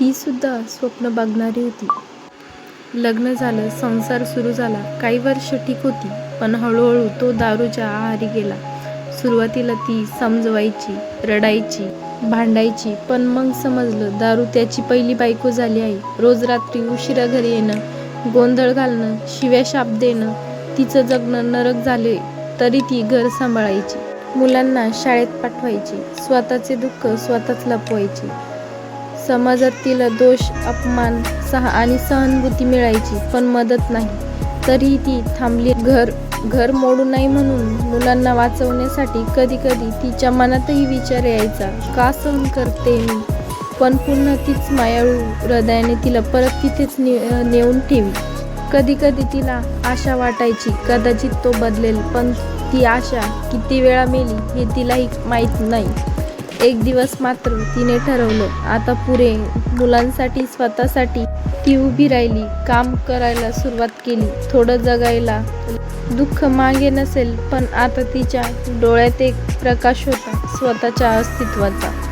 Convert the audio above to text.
ती सुद्धा स्वप्न बघणारी होती. लग्न झालं, संसार सुरू झाला. काही वर्ष ठीक होती. पण हळूहळू तो दारूच्या आहारी गेला. सुरुवातीला ती समजवायची, रडायची, भांडायची. पण मग समजलं दारू त्याची पहिली बायको झाली आहे. रोज रात्री उशिरा घरी येणं, गोंधळ घालणं, शिव्या-शाप देणं. तिचं जगणं नरक झाले तरी ती घर सांभाळायची. मुलांना शाळेत पाठवायची. स्वतःचे दुःख स्वतःच लपवायची. समाजात तिला दोष, अपमान सहा आणि सहानुभूती मिळायची पण मदत नाही. तरीही ती थांबली घर घर मोडू नये म्हणून, मुलांना वाचवण्यासाठी. कधी कधी तिच्या मनातही विचार यायचा, का सहन करते मी? पण पुन्हा तीच मायाळू हृदयाने तिला परत तिथेच नेऊन ठेवी. कधी कधी तिला आशा वाटायची कदाचित तो बदलेल. पण ती आशा किती वेळा मेली हे तिलाही माहीत नाही. एक दिवस मात्र तिने ठरवलं आता पुरे. मुलांसाठी, स्वतःसाठी. ती उभी राहिली. काम करायला सुरुवात केली. थोडं जगायला. दुःख मागे नसेल पण आता तिच्या डोळ्यात एक प्रकाश होता स्वतःच्या अस्तित्वाचा.